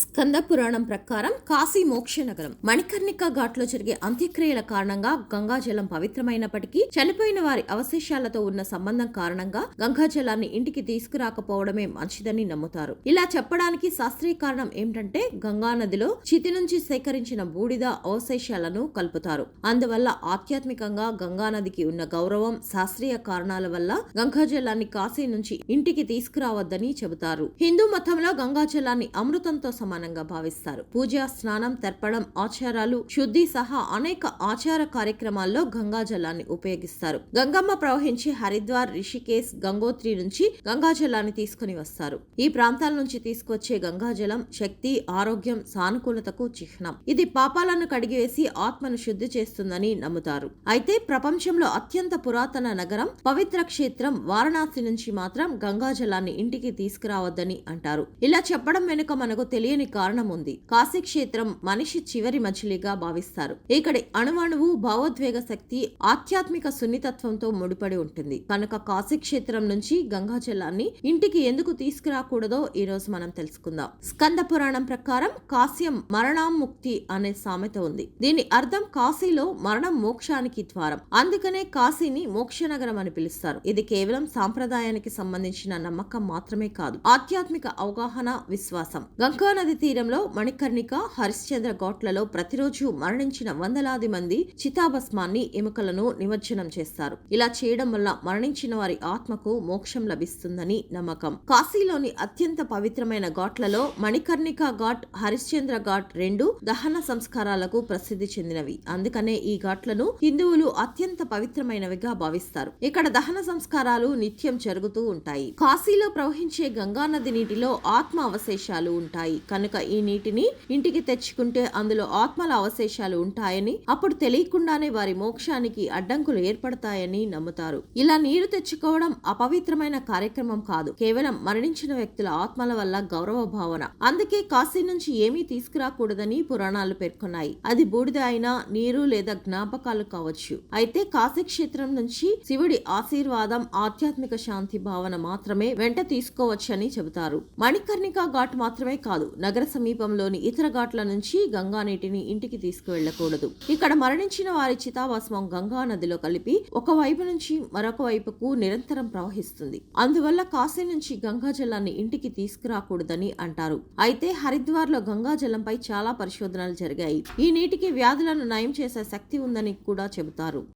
స్కంద పురాణం ప్రకారం కాశీ మోక్ష నగరం మణికర్ణిక ఘాట్లో జరిగే అంత్యక్రియల కారణంగా గంగాజలం పవిత్రమైనప్పటికీ చనిపోయిన వారి అవశేషాలతో ఉన్న సంబంధం కారణంగా గంగాజలాన్ని ఇంటికి తీసుకురాకపోవడమే మంచిదని నమ్ముతారు. ఇలా చెప్పడానికి శాస్త్రీయ కారణం ఏమిటంటే గంగా నదిలో చితి నుంచి సేకరించిన బూడిద అవశేషాలను కలుపుతారు. అందువల్ల ఆధ్యాత్మికంగా గంగా నదికి ఉన్న గౌరవం శాస్త్రీయ కారణాల వల్ల గంగాజలాన్ని కాశీ నుంచి ఇంటికి తీసుకురావద్దని చెబుతారు. హిందూ మతంలో గంగాజలాన్ని అమృతంతో సమానంగా భావిస్తారు. పూజ స్నానం తర్పణం ఆచారాలు శుద్ధి సహా అనేక ఆచార కార్యక్రమాల్లో గంగాజలాన్ని ఉపయోగిస్తారు. గంగమ్మ ప్రవహించే హరిద్వార్ రిషికేశ్ గంగోత్రి నుంచి గంగాజలాన్ని తీసుకుని వస్తారు. ఈ ప్రాంతాల నుంచి తీసుకొచ్చే గంగాజలం శక్తి ఆరోగ్యం సానుకూలతకు చిహ్నం. ఇది పాపాలను కడిగివేసి ఆత్మను శుద్ధి చేస్తుందని నమ్ముతారు. అయితే ప్రపంచంలో అత్యంత పురాతన నగరం పవిత్ర క్షేత్రం వారణాసి నుంచి మాత్రం గంగాజలాన్ని ఇంటికి తీసుకురావద్దని అంటారు. ఇలా చెప్పడం వెనుక మనకు తెలియని కారణం ఉంది కాశీ క్షేత్రం మనిషి చివరి మజిలీగా భావిస్తారు. ఇక్కడి అణువణువు భావోద్వేగ శక్తి ఆధ్యాత్మిక సున్నితత్వంతో ముడిపడి ఉంటుంది. కనుక కాశీ క్షేత్రం నుంచి గంగాజలాన్ని ఇంటికి ఎందుకు తీసుకురాకూడదో ఈ రోజు మనం తెలుసుకుందాం. స్కంద పురాణం ప్రకారం కాశ్యం మరణాముక్తి అనే సామెత ఉంది. దీని అర్థం కాశీలో మరణం మోక్షానికి ద్వారం. అందుకనే కాశీని మోక్ష నగరం అని పిలుస్తారు. ఇది కేవలం సాంప్రదాయానికి సంబంధించిన నమ్మకం మాత్రమే కాదు. ఆధ్యాత్మిక అవగాహన విశ్వాసం. గంగా నది తీరంలో మణికర్ణిక హరిశ్చంద్ర ఘాట్లలో ప్రతిరోజు మరణించిన వందలాది మంది చితాభస్మాన్ని ఎముకలను నిమజ్జనం చేస్తారు. ఇలా చేయడం వల్ల మరణించిన వారి ఆత్మకు మోక్షం లభిస్తుందని నమ్మకం. కాశీలోని అత్యంత పవిత్రమైన ఘాట్లలో మణికర్ణిక ఘాట్ హరిశ్చంద్ర ఘాట్ రెండు దహన సంస్కారాలకు ప్రసిద్ధి చెందినవి. అందుకనే ఈ ఘాట్లను హిందువులు అత్యంత పవిత్రమైనవిగా భావిస్తారు. ఇక్కడ దహన సంస్కారాలు నిత్యం జరుగుతూ ఉంటాయి. కాశీలో ప్రవహించే గంగా నది నీటిలో ఆత్మ అవశేషాలు ఉంటాయి. కనుక ఈ నీటిని ఇంటికి తెచ్చుకుంటే అందులో ఆత్మల అవశేషాలు ఉంటాయని అప్పుడు తెలియకుండానే వారి మోక్షానికి అడ్డంకులు ఏర్పడతాయని నమ్ముతారు. ఇలా నీరు తెచ్చుకోవడం అపవిత్రమైన కార్యక్రమం కాదు. కేవలం మరణించిన వ్యక్తుల ఆత్మల వల్ల గౌరవ భావన. అందుకే కాశీ నుంచి ఏమీ తీసుకురాకూడదని పురాణాలు పేర్కొన్నాయి. అది బూడిద అయినా నీరు లేదా జ్ఞాపకాలు కావచ్చు. అయితే కాశీ క్షేత్రం నుంచి శివుడి ఆశీర్వాదం ఆధ్యాత్మిక శాంతి భావన మాత్రమే వెంట తీసుకోవచ్చని చెబుతారు. మణికర్ణిక ఘాట్ మాత్రమే కాదు నగర సమీపంలోని ఇతర ఘాట్ల నుంచి గంగా నీటిని ఇంటికి తీసుకువెళ్ళకూడదు ఇక్కడ మరణించిన వారి చితాభస్మం గంగా నదిలో కలిపి ఒక వైపు నుంచి మరొక వైపుకు నిరంతరం ప్రవహిస్తుంది. అందువల్ల కాశీ నుంచి గంగా జలాన్ని ఇంటికి తీసుకురాకూడదని అంటారు. అయితే హరిద్వార్లో గంగా జలంపై చాలా పరిశోధనలు జరిగాయి. ఈ నీటికి వ్యాధులను నయం చేసే శక్తి ఉందని కూడా చెబుతారు.